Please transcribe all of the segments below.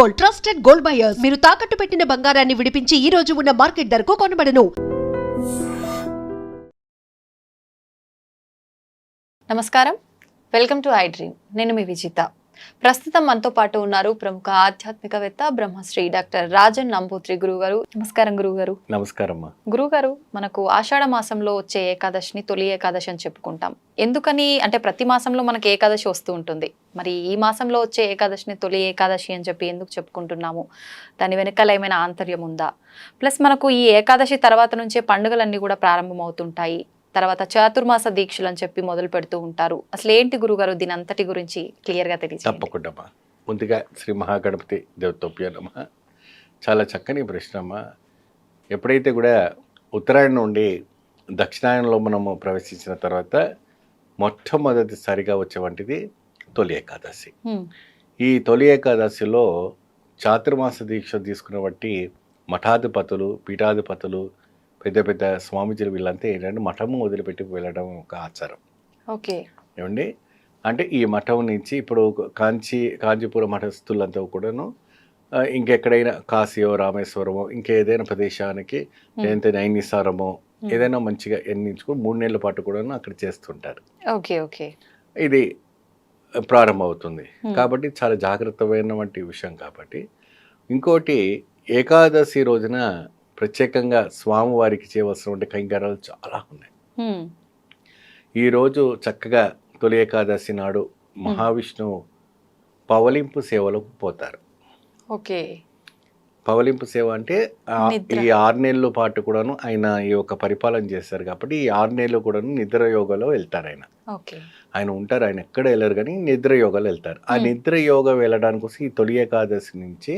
Gold trusted gold buyers. మీరు తాకట్టు పెట్టిన బంగారాన్ని విడిపించి ఈ రోజు ఉన్న మార్కెట్ ధరకు కొనబడను. నమస్కారం. Welcome to iDream. నేను మీ విజిత. ప్రస్తుతం మనతో పాటు ఉన్నారు ప్రముఖ ఆధ్యాత్మికవేత్త బ్రహ్మశ్రీ డాక్టర్ రాజన్ నంబూత్రి గురుగారు నమస్కారం గురుగారు నమస్కారం అమ్మా గురుగారు మనకు ఆషాఢ మాసంలో వచ్చే ఏకాదశిని తొలి ఏకాదశి అని చెప్పుకుంటాం. ఎందుకని? అంటే ప్రతి మాసంలో మనకి ఏకాదశి వస్తూ ఉంటుంది. మరి ఈ మాసంలో వచ్చే ఏకాదశిని తొలి ఏకాదశి అని చెప్పి ఎందుకు చెప్పుకుంటున్నాము? దాని వెనకాల ఏమైనా ఆంతర్యం ఉందా? ప్లస్ మనకు ఈ ఏకాదశి తర్వాత నుంచే పండుగలన్నీ కూడా ప్రారంభమవుతుంటాయి. తర్వాత చాతుర్మాస దీక్షలు అని చెప్పి మొదలు పెడుతూ ఉంటారు. అసలు ఏంటి గురుగారు దీని అంతటి గురించి క్లియర్గా తెలియజేయండి తప్పకుండా ముందుగా శ్రీ మహాగణపతి దేవతోప్యానమ్మ చాలా చక్కని ప్రశ్న అమ్మా. ఎప్పుడైతే కూడా ఉత్తరాయణ నుండి దక్షిణాయనంలో మనము ప్రవేశించిన తర్వాత మొట్టమొదటిసారిగా వచ్చేవంటిది తొలి ఏకాదశి. ఈ తొలి ఏకాదశిలో చాతుర్మాస దీక్ష తీసుకున్న బట్టి మఠాధిపతులు పీఠాధిపతులు పెద్ద పెద్ద స్వామీజీలు వీళ్ళంతా ఏంటంటే మఠము వదిలిపెట్టి వెళ్ళడం ఒక ఆచారం. ఓకే. ఏమండి? అంటే ఈ మఠం నుంచి ఇప్పుడు కాంచీ కాంచీపురం మఠస్థులంతా కూడాను ఇంకెక్కడైనా కాశీయో రామేశ్వరమో ఇంకేదైనా ప్రదేశానికి లేదంటే నైనిసారమో ఏదైనా మంచిగా ఎన్నించుకుని మూడు నెలల పాటు కూడాను అక్కడ చేస్తుంటారు. Okay okay. ఇది ప్రారంభమవుతుంది. కాబట్టి చాలా జాగ్రత్తమైన వంటి విషయం కాబట్టి. ఇంకోటి ఏకాదశి రోజున ప్రత్యేకంగా స్వామివారికి చేయవలసినటువంటి కైంకర్యాలు చాలా ఉన్నాయి. ఈరోజు చక్కగా తొలి ఏకాదశి నాడు మహావిష్ణువు పవలింపు సేవలకు పోతారు. ఓకే. పవలింపు సేవ అంటే. ఈ ఆరు నెలల పాటు కూడాను ఆయన ఈ యొక్క పరిపాలన చేస్తారు కాబట్టి ఈ ఆరు నెలలు కూడాను నిద్ర యోగలో వెళ్తారు ఆయన. ఆయన ఉంటారు ఆయన ఎక్కడ వెళ్ళరు కానీ నిద్ర యోగాలు వెళ్తారు. ఆ. నిద్ర యోగ వెళ్ళడానికి కోసం ఈ తొలి ఏకాదశి నుంచి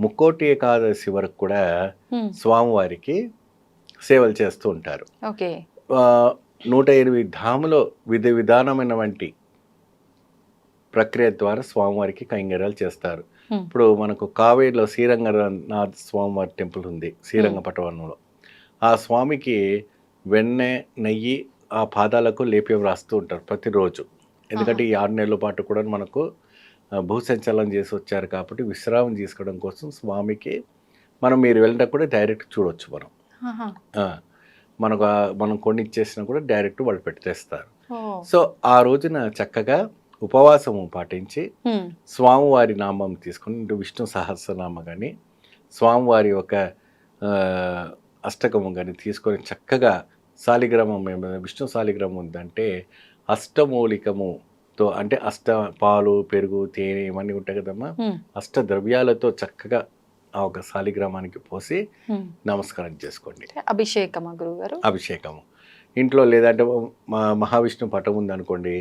ముక్కోటి ఏకాదశి వరకు కూడా. స్వామివారికి సేవలు చేస్తూ ఉంటారు. నూట ఎనిమిది ధాములో విధ విధానమైన వంటి ప్రక్రియ ద్వారా స్వామివారికి కైంగర్యాలు చేస్తారు. ఇప్పుడు మనకు కావేరిలో శ్రీరంగనాథ స్వామివారి టెంపుల్ ఉంది శ్రీరంగపట్టణంలో ఆ స్వామికి వెన్నె నెయ్యి ఆ పాదాలకు లేపి రాస్తూ ఉంటారు ప్రతిరోజు. ఎందుకంటే ఈ ఆరు నెలల పాటు కూడా మనకు భూసంచలనం చేసి వచ్చారు కాబట్టి విశ్రామం తీసుకోవడం కోసం స్వామికి మనం మీరు వెళ్ళినప్పుడు డైరెక్ట్ చూడొచ్చు మనం మనకు మనం కొన్ని ఇచ్చేసినా కూడా డైరెక్ట్ వాళ్ళు పెట్టేస్తారు. సో ఆ రోజున చక్కగా ఉపవాసము పాటించి. స్వామివారి నామం తీసుకొని ఇటు విష్ణు సహస్రనామ కానీ స్వామివారి యొక్క ఆ, అష్టకము కానీ తీసుకొని చక్కగా శాలిగ్రామం విష్ణు శాలిగ్రామం ఉందంటే అష్టమూలికముతో అంటే అష్ట పాలు పెరుగు తేనె ఇవన్నీ ఉంటాయి కదమ్మా. అష్ట ద్రవ్యాలతో చక్కగా ఆ ఒక శాలిగ్రామానికి పోసి. నమస్కారం చేసుకోండి అభిషేకమా గురుగారు అభిషేకము ఇంట్లో లేదంటే మా మహావిష్ణు పటం ఉందనుకోండి.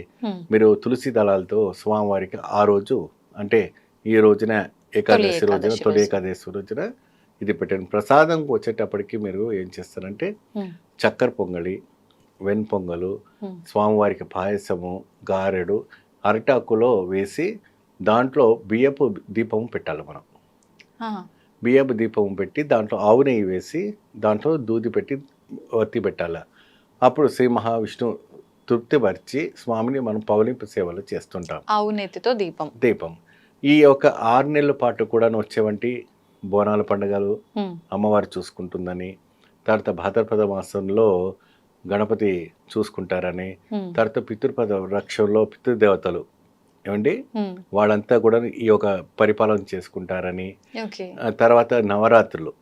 మీరు తులసి దళాలతో స్వామివారికి ఆ రోజు అంటే ఈ రోజున ఏకాదశి రోజున తొలి. ఏకాదశి రోజున ఇది పెట్టండి ప్రసాదం వచ్చేటప్పటికి మీరు ఏం చేస్తారంటే. చక్కెర పొంగలి వెన్ పొంగలు హ్మ్. స్వామివారికి పాయసము గారెడు అరటాకులో వేసి దాంట్లో బియ్యపు దీపం పెట్టాలి మనం. బియ్యపు దీపం పెట్టి దాంట్లో ఆవు నెయ్యి వేసి దాంట్లో దూది పెట్టి ఒత్తి పెట్టాలి అప్పుడు శ్రీ మహావిష్ణు తృప్తిపరిచి స్వామిని మనం పౌలింపు సేవలు చేస్తుంటాం ఆవు నెత్తితో దీపం దీపం ఈ యొక్క ఆరు నెలల పాటు కూడా వచ్చేవంటి బోనాల పండుగలు. అమ్మవారు చూసుకుంటుందని తర్వాత భాద్రపద మాసంలో గణపతి చూసుకుంటారని. తర్వాత పితృపద వృక్షంలో పితృదేవతలు ఏమండి. వాళ్ళంతా కూడా ఈ యొక్క పరిపాలన చేసుకుంటారని తర్వాత నవరాత్రులు.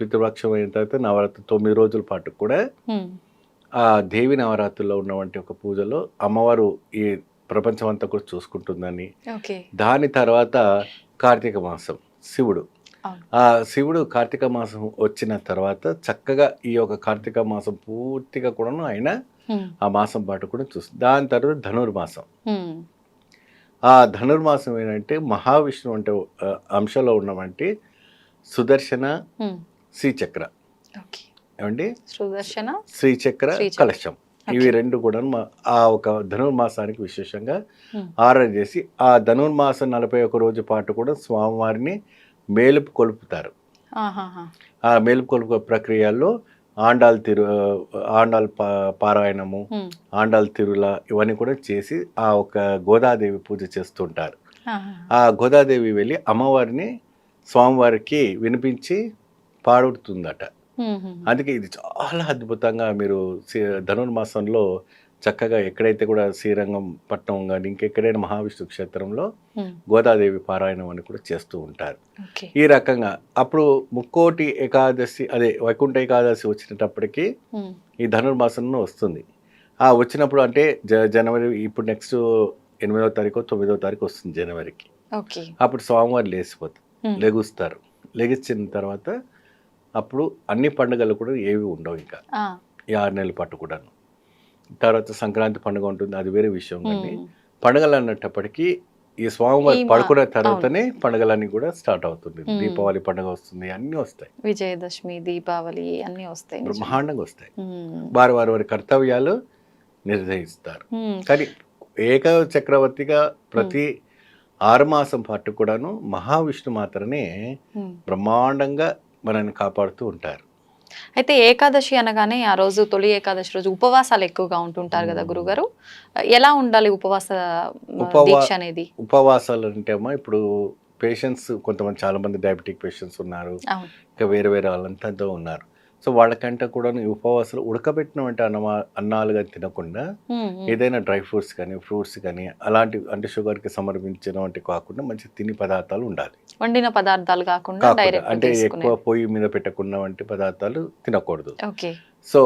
పితృపక్షం అయిన తర్వాత నవరాత్రి తొమ్మిది రోజుల పాటు కూడా. ఆ దేవి నవరాత్రుల్లో ఉన్నటువంటి ఒక పూజలో అమ్మవారు ఈ ప్రపంచం అంతా కూడా చూసుకుంటుందని దాని తర్వాత కార్తీక మాసం శివుడు. ఆ శివుడు కార్తీక మాసం వచ్చిన తర్వాత చక్కగా ఈ యొక్క కార్తీక మాసం పూర్తిగా కూడాను ఆయన. ఆ మాసం పాటు కూడా చూస్తుంది దాని తర్వాత ధనుర్మాసం. ఆ ధనుర్మాసం ఏంటంటే మహావిష్ణువు అంటే అంశంలో ఉన్నవంటి సుదర్శన. శ్రీచక్ర ఏమండి సుదర్శన శ్రీచక్ర. కలశం ఇవి రెండు కూడా ఆ ఒక ధనుర్మాసానికి విశేషంగా. ఆరాధన చేసి ఆ ధనుర్మాసం నలభై ఒక రోజు పాటు కూడా స్వామివారిని మేలుపు కొలుపుతారు. ఆ మేలుపు కొలుపు ప్రక్రియల్లో ఆండాల్ తిరు ఆండాల్ పారాయణము. ఆండాల్ తిరుల ఇవన్నీ కూడా చేసి ఆ ఒక గోదాదేవి పూజ చేస్తుంటారు. ఆ గోదాదేవి వెళ్ళి అమ్మవారిని స్వామివారికి వినిపించి పాడుతుందట. అందుకే ఇది చాలా అద్భుతంగా మీరు ధనుర్మాసంలో చక్కగా ఎక్కడైతే కూడా శ్రీరంగం పట్నం కానీ ఇంకెక్కడైనా మహావిష్ణు క్షేత్రంలో గోదాదేవి పారాయణం అని కూడా చేస్తూ ఉంటారు. ఈ రకంగా అప్పుడు ముక్కోటి ఏకాదశి అదే వైకుంఠ ఏకాదశి వచ్చినప్పటికీ ఈ ధనుర్మాసంలో వస్తుంది. ఆ వచ్చినప్పుడు అంటే జనవరి ఇప్పుడు నెక్స్ట్ ఎనిమిదో తారీఖు తొమ్మిదో తారీఖు వస్తుంది జనవరికి. అప్పుడు స్వామివారు లేచిపోతారు లెగుస్తారు. లెగిసిన తర్వాత అప్పుడు అన్ని పండుగలు కూడా ఏవి ఉండవు ఇంకా. ఈ ఆరు నెలల పాటు కూడాను. తర్వాత సంక్రాంతి పండుగ ఉంటుంది అది వేరే విషయం కానీ పండుగలు అన్నప్పటికీ ఈ స్వామివారి పడుకున్న తర్వాతనే పండుగలన్నీ కూడా స్టార్ట్ అవుతుంది. దీపావళి పండుగ వస్తుంది అన్నీ వస్తాయి. విజయదశమి దీపావళి అన్ని వస్తాయి. బ్రహ్మాండంగా వస్తాయి. వారి వారి వారి కర్తవ్యాలు నిర్వహిస్తారు ఉమ్, కానీ ఏక చక్రవర్తిగా ప్రతి ఆరు మాసం పాటు కూడాను మహావిష్ణు మాత్రమే. బ్రహ్మాండంగా మనల్ని కాపాడుతూ ఉంటారు. అయితే ఏకాదశి అనగానే ఆ రోజు తొలి ఏకాదశి రోజు ఉపవాసాలు ఎక్కువగా ఉంటుంటారు కదా. గురుగారు. ఎలా ఉండాలి ఉపవాస దీక్ష అనేది? ఉపవాసాలు అంటే అమ్మా ఇప్పుడు పేషెంట్స్ కొంతమంది చాలా మంది డయాబెటిక్ పేషెంట్స్ ఉన్నారు. ఇంకా వేరే వేరే వాళ్ళంతా ఉన్నారు. సో వాళ్ళకంటే కూడా ఉపవాసాలు ఉడకబెట్టినటువంటి అన్నమా అన్నాలుగా తినకుండా. ఏదైనా డ్రై ఫ్రూట్స్ కానీ ఫ్రూట్స్ కానీ అలాంటి అంటే షుగర్కి సంబంధించినవంటి కాకుండా మంచి తిని పదార్థాలు ఉండాలి. వండిన పదార్థాలు కాకుండా అంటే ఎక్కువ పొయ్యి మీద పెట్టకుండా వంటి పదార్థాలు తినకూడదు. సో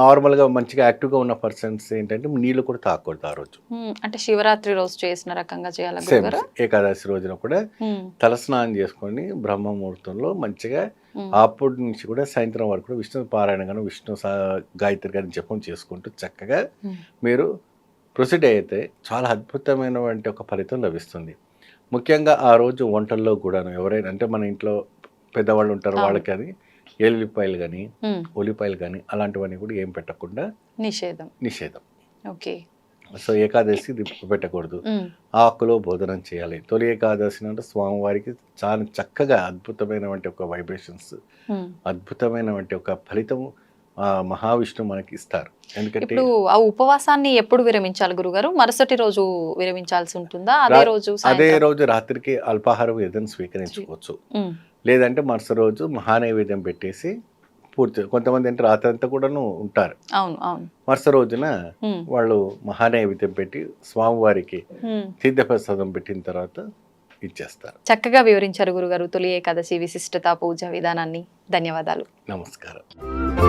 నార్మల్గా మంచిగా యాక్టివ్గా ఉన్న పర్సన్స్ ఏంటంటే నీళ్ళు కూడా తాగకూడదు ఆ రోజు. అంటే శివరాత్రి రోజు చేసిన రకంగా చేయాలి ఏకాదశి రోజున కూడా తలస్నానం చేసుకొని బ్రహ్మ ముహూర్తంలో మంచిగా అప్పటి నుంచి కూడా సాయంత్రం వరకు కూడా విష్ణు పారాయణ కానీ విష్ణు సా- గాయత్రి గారిని జపం చేసుకుంటూ చక్కగా మీరు ప్రొసీడ్ అయితే చాలా అద్భుతమైనటువంటి ఒక ఫలితం లభిస్తుంది. ముఖ్యంగా ఆ రోజు వంటల్లో కూడాను ఎవరైనా అంటే మన ఇంట్లో పెద్దవాళ్ళు ఉంటారు. వాళ్ళకి అది ఎల్లిపాయలు కానీ ఉల్లిపాయలు కానీ అలాంటివన్నీ కూడా ఏం పెట్టకుండా నిషేధం. నిషేధం. ఓకే. సో ఏకాదశి పెట్టకూడదు. ఆకులో భోజనం చేయాలి. తొలి ఏకాదశి అంటే స్వామివారికి చాలా చక్కగా అద్భుతమైనటువంటి ఒక వైబ్రేషన్స్ ఉమ్. అద్భుతమైనటువంటి ఒక ఫలితం ఆ మహావిష్ణు మనకి ఇస్తారు. ఎందుకంటే ఇప్పుడు ఆ ఉపవాసాన్ని ఎప్పుడు విరమించాలి గురుగారు? మరుసటి రోజు విరమించాల్సి ఉంటుందా? అదే రోజు అదే? రోజు రాత్రికి అల్పాహారం ఏదైనా స్వీకరించుకోవచ్చు. లేదంటే మరుసటి రోజు మహానైవేద్యం పెట్టేసి పూర్తి కొంతమంది అంటే రాత్రి అంతా కూడాను ఉంటారు. అవును అవును. మరుసటి రోజున వాళ్ళు మహానైవేద్యం పెట్టి స్వామివారికి. తీర్థప్రసాదం పెట్టిన తర్వాత ఇచ్చేస్తారు. చక్కగా వివరించారు గురుగారు. తొలి ఏకాదశి విశిష్టత పూజ విధానాన్ని. ధన్యవాదాలు. నమస్కారం.